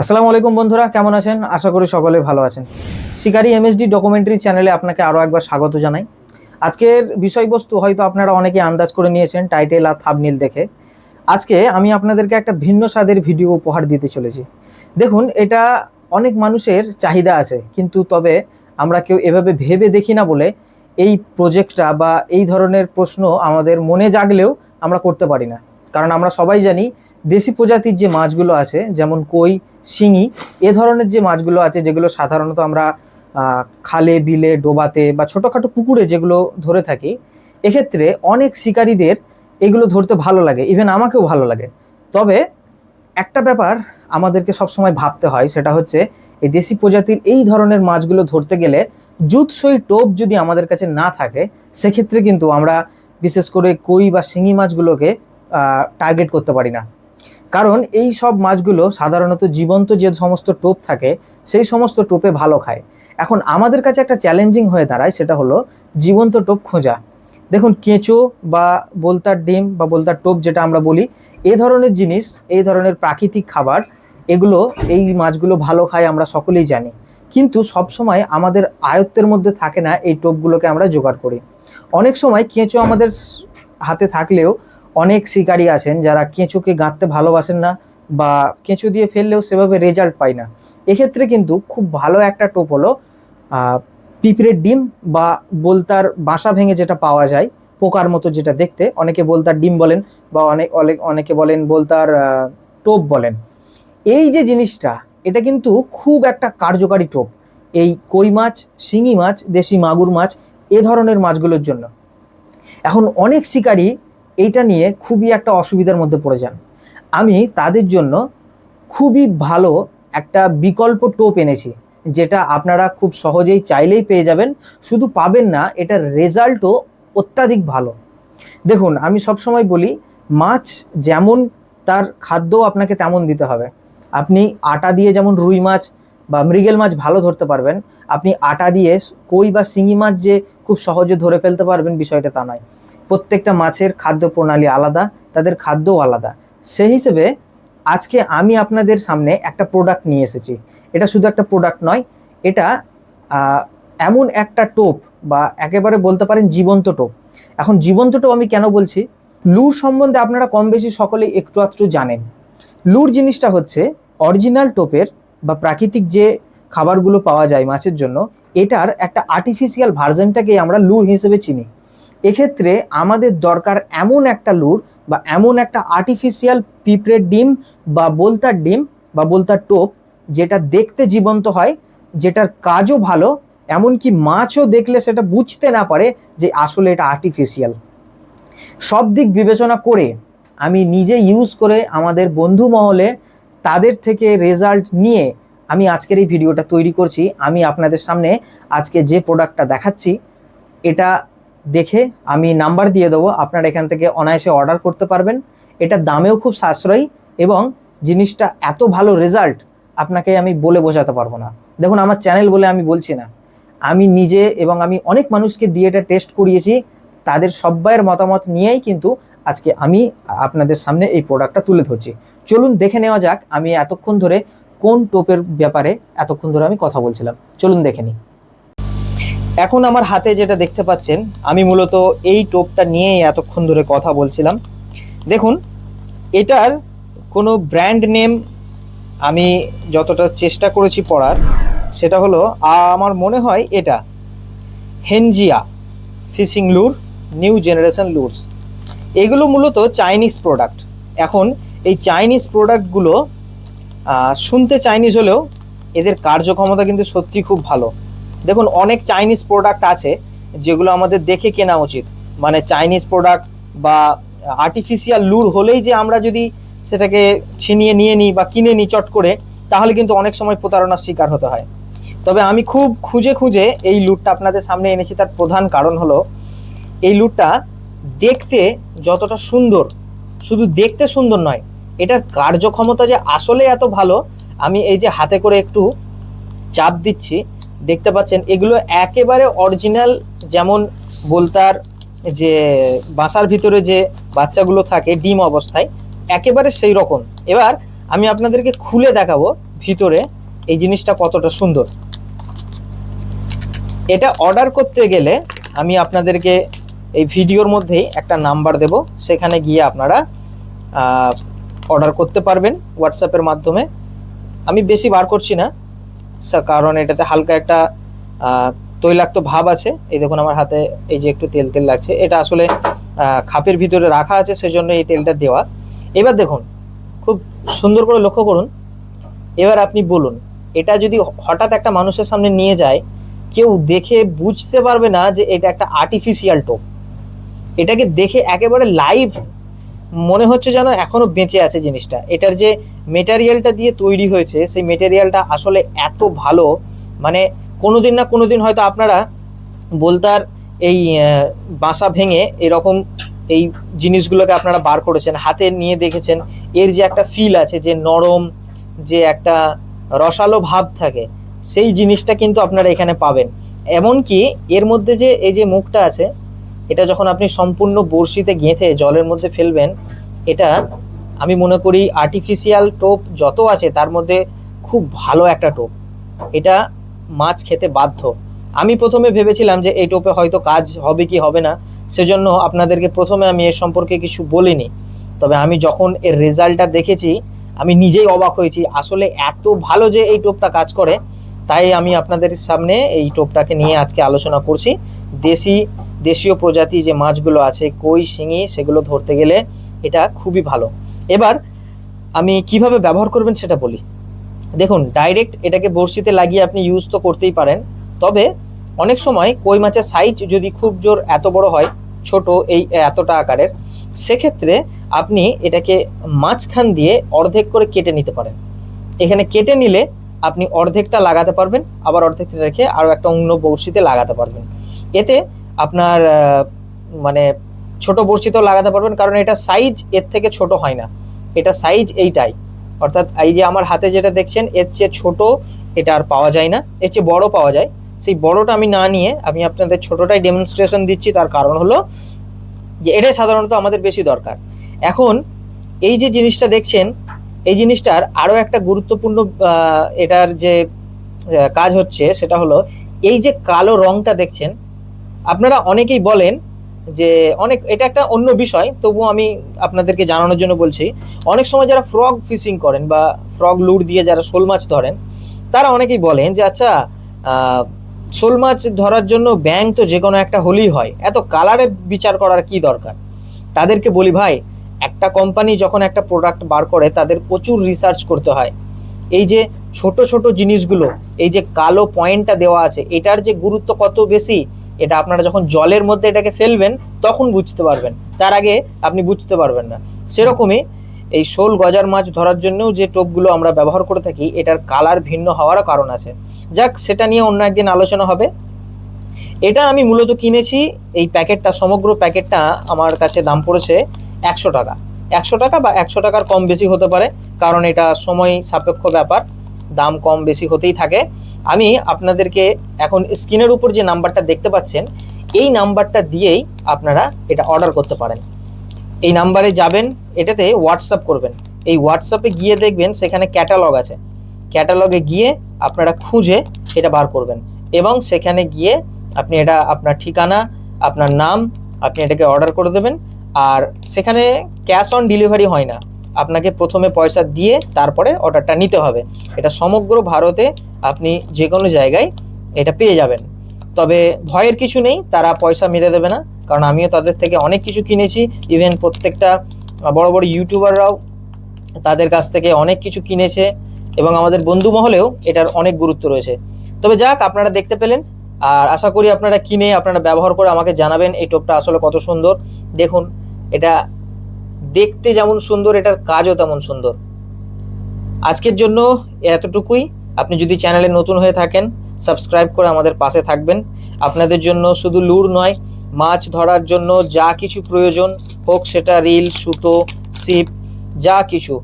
আসসালামু আলাইকুম বন্ধুরা, কেমন আছেন? আশা করি সকলে ভালো আছেন। শিকারি এমএসডি ডকুমেন্টারি চ্যানেলে আপনাকে আরও একবার স্বাগত জানাই। আজকের বিষয়বস্তু হয়তো আপনারা অনেকে আন্দাজ করে নিয়েছেন টাইটেল আর থাবনিল দেখে। আজকে আমি আপনাদেরকে একটা ভিন্ন স্বাদের ভিডিও উপহার দিতে চলেছি। দেখুন, এটা অনেক মানুষের চাহিদা আছে, কিন্তু তবে আমরা কেউ এভাবে ভেবে দেখি না বলে এই প্রজেক্টটা বা এই ধরনের প্রশ্ন আমাদের মনে জাগলেও আমরা করতে পারি না। কারণ আমরা সবাই জানি দেশি প্রজাতির যে মাছগুলো আছে, যেমন কই, শিঙি, এ ধরনের যে মাছগুলো আছে, যেগুলো সাধারণত আমরা খালে, বিলে, ডোবাতে বা ছোটোখাটো পুকুরে যেগুলো ধরে থাকি, এক্ষেত্রে অনেক শিকারীদের এগুলো ধরতে ভালো লাগে ইভেন আমাকেও ভালো লাগে। তবে একটা ব্যাপার আমাদেরকে সবসময় ভাবতে হয়, সেটা হচ্ছে এই দেশি প্রজাতির এই ধরনের মাছগুলো ধরতে গেলে জুৎসই টোপ যদি আমাদের কাছে না থাকে, সেক্ষেত্রে কিন্তু আমরা বিশেষ করে কই বা শিঙি মাছগুলোকে টার্গেট করতে পারি না। কারণ এই সব মাছগুলো সাধারণত জীবন্ত যে সমস্ত টোপ থাকে, সেই সমস্ত টোপে ভালো খায়। এখন আমাদের কাছে একটা চ্যালেঞ্জিং হয়ে দাঁড়ায়, সেটা হলো জীবন্ত টোপ খোঁজা। দেখুন, কেঁচো বা বলতার ডিম বা বলতার টোপ যেটা আমরা বলি, এ ধরনের জিনিস, এই ধরনের প্রাকৃতিক খাবার, এগুলো, এই মাছগুলো ভালো খায় আমরা সকলেই জানি। কিন্তু সবসময় আমাদের আয়ত্তের মধ্যে থাকে না এই টোপগুলোকে আমরা জোগাড় করি। অনেক সময় কেঁচো আমাদের হাতে থাকলেও অনেক শিকারী আছেন যারা কেঁচোকে গাঁথতে ভালোবাসেন না বা কেঁচো দিয়ে ফেললেও সেভাবে রেজাল্ট পায় না। এক্ষেত্রে কিন্তু খুব ভালো একটা টোপ হলো পিঁপড়ের ডিম বা বলতার বাসা ভেঙে যেটা পাওয়া যায়, পোকার মতো যেটা দেখতে, অনেকে বলতার ডিম বলেন বা অনেক অনেক, অনেকে বলেন বলতার টোপ বলেন। এই যে জিনিসটা, এটা কিন্তু খুব একটা কার্যকারী টোপ। এই কই মাছ, শিঙি মাছ, দেশি মাগুর মাছ, এ ধরনের মাছগুলোর জন্য। এখন অনেক শিকারী এইটা নিয়ে খুবই একটা অসুবিধার মধ্যে পড়ে যান। আমি তাদের জন্য খুবই ভালো একটা বিকল্প টোপ এনেছি, যেটা আপনারা খুব সহজেই চাইলেই পেয়ে যাবেন। শুধু পাবেন না, এটার রেজাল্টও অত্যাধিক ভালো। দেখুন, আমি সবসময় বলি, মাছ যেমন তার খাদ্য আপনাকে তেমন দিতে হবে। আপনি আটা দিয়ে যেমন রুই মাছ বা মৃগেল মাছ ভালো ধরতে পারবেন। আপনি আটা দিয়ে কই বা শিঙি মাছ যে খুব সহজে ধরে ফেলতে পারবেন বিষয়টা তা নয়। প্রত্যেকটা মাছের খাদ্য প্রণালী আলাদা, তাদের খাদ্যও আলাদা। সেই হিসেবে আজকে আমি আপনাদের সামনে একটা প্রোডাক্ট নিয়ে এসেছি। এটা শুধু একটা প্রোডাক্ট নয়, এটা এমন একটা টোপ বা একেবারে বলতে পারেন জীবন্ত টোপ। এখন জীবন্ত টোপ আমি কেন বলছি? লুর সম্বন্ধে আপনারা কম বেশি সকলেই একটু আধটু জানেন। লুর জিনিসটা হচ্ছে অরিজিনাল টোপের বা প্রাকৃতিক যে খাবারগুলো পাওয়া যায় মাছের জন্য, এটার একটা আর্টিফিশিয়াল ভার্জনটাকেই আমরা লুর হিসেবে চিনি। এক্ষেত্রে আমাদের দরকার এমন একটা লুর বা এমন একটা আর্টিফিশিয়াল পিঁপড়ের ডিম বা বলতার ডিম বা বলতার টোপ যেটা দেখতে জীবন্ত হয়, যেটার কাজও ভালো, এমনকি মাছও দেখলে সেটা বুঝতে না পারে যে আসলে এটা আর্টিফিশিয়াল সব দিক বিবেচনা করে আমি নিজে ইউজ করে আমাদের বন্ধু মহলে তাদের থেকে রেজাল্ট নিয়ে আমি আজকের এই ভিডিওটা তৈরি করছি। আমি আপনাদের সামনে আজকে যে প্রোডাক্টটা দেখাচ্ছি, এটা দেখে আমি নাম্বার দিয়ে দেবো। আপনারা এখান থেকে অনায়াসে অর্ডার করতে পারবেন। এটা দামেও খুব সাশ্রয়ী এবং জিনিসটা এত ভালো রেজাল্ট আপনাকে আমি বলে বোঝাতে পারব না। দেখুন, আমার চ্যানেল বলে আমি বলছি না। আমি নিজে এবং আমি অনেক মানুষকে দিয়ে এটা টেস্ট করিয়েছি। তাদের সব্বাইয়ের মতামত নিয়েই কিন্তু আজকে আমি আপনাদের সামনে এই প্রোডাক্টটা তুলে ধরছি। চলুন দেখে নেওয়া যাক আমি এতক্ষণ ধরে কোন টোপের ব্যাপারে এতক্ষণ ধরে আমি কথা বলছিলাম। চলুন দেখে নিই। এখন আমার হাতে যেটা দেখতে পাচ্ছেন, আমি মূলত এই টোপটা নিয়েই এতক্ষণ ধরে কথা বলছিলাম। দেখুন, এটার কোনো ব্র্যান্ড নেম আমি যতটা চেষ্টা করেছি পড়ার, সেটা হলো আমার মনে হয় এটা হেনজিয়া fishing lure new generation lures এগুলো মূলত চাইনিজ প্রোডাক্ট এখন এই চাইনিজ প্রোডাক্টগুলো শুনতে চাইনিজ হলেও এদের কার্যক্ষমতা কিন্তু সত্যি খুব ভালো। দেখুন, অনেক চাইনিজ প্রোডাক্ট আছে যেগুলো আমাদের দেখে কেনা উচিত। মানে চাইনিজ প্রোডাক্ট বা আর্টিফিশিয়াল লুর হলেই যে আমরা যদি সেটাকে ছিনিয়ে নিয়ে নিই বা কিনে নিই চট করে, তাহলে কিন্তু অনেক সময় প্রতারণার শিকার হতে হয়। তবে আমি খুব খুঁজে খুঁজে এই লুটটা আপনাদের সামনে এনেছি, তার প্রধান কারণ হলো, এই লুটটা দেখতে যতটা সুন্দর, শুধু দেখতে সুন্দর নয়, এটার কার্যক্ষমতা যে আসলে এত ভালো, আমি এই যে হাতে করে একটু চাপ দিচ্ছি, দেখতে পাচ্ছেন, এগুলো একেবারে অরিজিনাল যেমন বলতার যে বাসার ভিতরে যে বাচ্চাগুলো থাকে ডিম অবস্থায়, একেবারে সেই রকম। এবার আমি আপনাদেরকে খুলে দেখাবো ভিতরে এই জিনিসটা কতটা সুন্দর। এটা অর্ডার করতে গেলে আমি আপনাদেরকে এই ভিডিওর মধ্যেই একটা নাম্বার দেব, সেখানে গিয়ে আপনারা অর্ডার করতে পারবেন হোয়াটসঅ্যাপের মাধ্যমে। আমি বেশি বার করছি না কারণ এটাতে হালকা একটা তৈলাক্ত ভাব আছে। এই দেখুন আমার হাতে এই যে একটু তেল তেল লাগছে। এটা আসলে খাপের ভিতরে রাখা আছে, সেজন্য এই তেলটা দেওয়া। এবার দেখুন, খুব সুন্দর করে লক্ষ্য করুন। এবার আপনি বলুন, এটা যদি হঠাৎ একটা মানুষের সামনে নিয়ে যায়, কেউ দেখে বুঝতে পারবে না যে এটা একটা আর্টিফিশিয়াল টোপ। এটাকে দেখে একেবারে লাইভ মনে হচ্ছে যেন এখনও বেঁচে আছে জিনিসটা। এটার যে মেটেরিয়ালটা দিয়ে তৈরি হয়েছে, সেই মেটেরিয়ালটা আসলে এত ভালো মানে কোনোদিন না কোনোদিন হয়তো আপনারা বলতার এই বাসা ভেঙে এরকম এই জিনিসগুলোকে আপনারা বার করেছেন, হাতে নিয়ে দেখেছেন। এর যে একটা ফিল আছে, যে নরম, যে একটা রসালো ভাব থাকে, সেই জিনিসটা কিন্তু আপনারা এখানে পাবেন। এমনকি এর মধ্যে যে এই যে মুখটা আছে এটা যখন আপনি সম্পূর্ণ বড়শিতে গেঁথে জলের মধ্যে ফেলবেন, এটা আমি মনে করি আর্টিফিশিয়াল টোপ যত আছে তার মধ্যে খুব ভালো একটা টোপ। এটা মাছ খেতে বাধ্য। আমি প্রথমে ভেবেছিলাম যে এই টোপে হয়তো কাজ হবে কি হবে না, সেজন্য আপনাদেরকে প্রথমে আমি এর সম্পর্কে কিছু বলিনি। তবে আমি যখন এর রেজাল্টটা দেখেছি, আমি নিজেই অবাক হয়েছি, আসলে এত ভালো যে এই টোপটা কাজ করে, তাই আমি আপনাদের সামনে এই টোপটাকে নিয়ে আজকে আলোচনা করছি। দেশি দেশীয় প্রজাতি যে মাছগুলো আছে, কই, শিঙি, সেগুলো ধরতে গেলে এটা খুবই ভালো। এবার আমি কীভাবে ব্যবহার করবেন সেটা বলি। দেখুন ডাইরেক্ট এটাকে বড়শিতে লাগিয়ে আপনি ইউজ তো করতেই পারেন, তবে অনেক সময় কই মাছের সাইজ যদি খুব জোর এত বড় হয়, ছোট এই এতটা আকারের, সেক্ষেত্রে আপনি এটাকে মাঝখান দিয়ে অর্ধেক করে কেটে নিতে পারেন। এখানে কেটে নিলে আপনি অর্ধেকটা লাগাতে পারবেন, আবার অর্ধেকটা রেখে আরও একটা অন্য বড়শিতে লাগাতে পারবেন। এতে আপনার মানে ছোট বড়শিতেও লাগাতে পারবেন, কারণ এটা সাইজ এর থেকে ছোট হয় না। এটা সাইজ এইটাই। অর্থাৎ এই যে আমার হাতে যেটা দেখছেন, এর চেয়ে ছোট এটা আর পাওয়া যায় না। এর চেয়ে বড় পাওয়া যায়। সেই বড়টা আমি না নিয়ে আমি আপনাদের ছোটটাই ডেমনস্ট্রেশন দিচ্ছি। তার কারণ হলো যে এটাই সাধারণত আমাদের বেশি দরকার। এখন এই যে জিনিসটা দেখছেন, এই জিনিসটার আরও একটা গুরুত্বপূর্ণ এটার যে কাজ হচ্ছে সেটা হলো এই যে কালো রংটা দেখছেন আপনারা অনেকেই বলেন যে অনেক, এটা একটা অন্য বিষয়, তবুও আমি আপনাদেরকে জানানোর জন্য বলছি, অনেক সময় যারা ফ্রগ ফিশিং করেন বা ফ্রগ লুর দিয়ে যারা শোল মাছ ধরেন, তারা অনেকেই বলেন যে আচ্ছা শোল মাছ ধরার জন্য ব্যাং তো যে কোনো একটা হলেই হয়, এত কালারে বিচার করার কি দরকার? তাদেরকে বলি, ভাই, একটা কোম্পানি যখন একটা প্রোডাক্ট বার করে, তাদের প্রচুর রিসার্চ করতে হয়। এই যে ছোট ছোট জিনিসগুলো, এই যে কালো পয়েন্টটা দেওয়া আছে, এটার যে গুরুত্ব কত বেশি এটা আপনারা যখন জলের মধ্যে এটাকে ফেলবেন, তখন বুঝতে পারবেন। তার আগে আপনি বুঝতে পারবেন না। সেরকমই এই শোল গজার মাছ ধরার জন্যও যে টোপগুলো আমরা ব্যবহার করে থাকি, এটার কালার ভিন্ন হওয়ারও কারণ আছে। যাক, সেটা নিয়ে অন্য একদিন আলোচনা হবে। এটা আমি মূলত কিনেছি, এই প্যাকেটটা, সমগ্র প্যাকেটটা আমার কাছে দাম পড়েছে একশো টাকা। একশো টাকা বা একশো টাকার কম বেশি হতে পারে, কারণ এটা সময় সাপেক্ষ ব্যাপার। দাম কম বেশি হতেই থাকে। আমি আপনাদেরকে এখন স্ক্রিনের উপর যে নাম্বারটা দেখতে পাচ্ছেন, এই নাম্বারটা দিয়েই আপনারা এটা অর্ডার করতে পারেন। এই নাম্বারে যাবেন, এটাতে হোয়াটসঅ্যাপ করবেন। এই হোয়াটসঅ্যাপে গিয়ে দেখবেন সেখানে ক্যাটালগ আছে। ক্যাটালগে গিয়ে আপনারা খুঁজে এটা বার করবেন এবং সেখানে গিয়ে আপনি এটা আপনার ঠিকানা, আপনার নাম, আপনি এটাকে অর্ডার করে দেবেন। আর সেখানে ক্যাশ অন ডেলিভারি হয় না। আপনাকে প্রথমে পয়সা দিয়ে তারপরে অর্ডারটা নিতে হবে। এটা সমগ্র ভারতে আপনি যে কোনো জায়গায় এটা পেয়ে যাবেন। তবে ভয়ের কিছু নেই, তারা পয়সা মেরে দেবে না, কারণ আমিও তাদের থেকে অনেক কিছু কিনেছি। ইভেন প্রত্যেকটা বড় বড় ইউটিউবাররাও তাদের কাছ থেকে অনেক কিছু কিনেছে এবং আমাদের বন্ধু মহলেও এটার অনেক গুরুত্ব রয়েছে। তবে যাক, আপনারা দেখতে পেলেন। আর আশা করি আপনারা কিনে, আপনারা ব্যবহার করে আমাকে জানাবেন এই টোপটা আসলে কত সুন্দর। দেখুন, এটা দেখতে যেমন সুন্দর, এটার কাজও তেমন সুন্দর। আজকের জন্য এতটুকুই। আপনি যদি চ্যানেলে নতুন হয়ে থাকেন, সাবস্ক্রাইব করে আমাদের পাশে থাকবেন। আপনাদের জন্য শুধু লুর নয়, মাছ ধরার জন্য যা কিছু প্রয়োজন হোক সেটা রিল, সুতো, সিপ, যা কিছু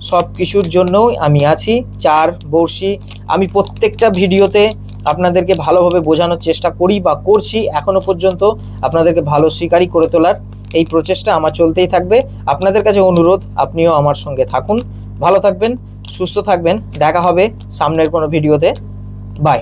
সব কিছুর জন্যই আমি আছি, চার বড়শি। আমি প্রত্যেকটা ভিডিওতে আপনাদেরকে ভালোভাবে বোঝানোর চেষ্টা করি বা করছি এখনও পর্যন্ত আপনাদেরকে ভালো স্বীকারই করে তোলার এই প্রচেষ্টা আমার চলতেই থাকবে। আপনাদের কাছে অনুরোধ, আপনিও আমার সঙ্গে থাকুন। ভালো থাকবেন, সুস্থ থাকবেন। দেখা হবে সামনের কোনো ভিডিওতে। বাই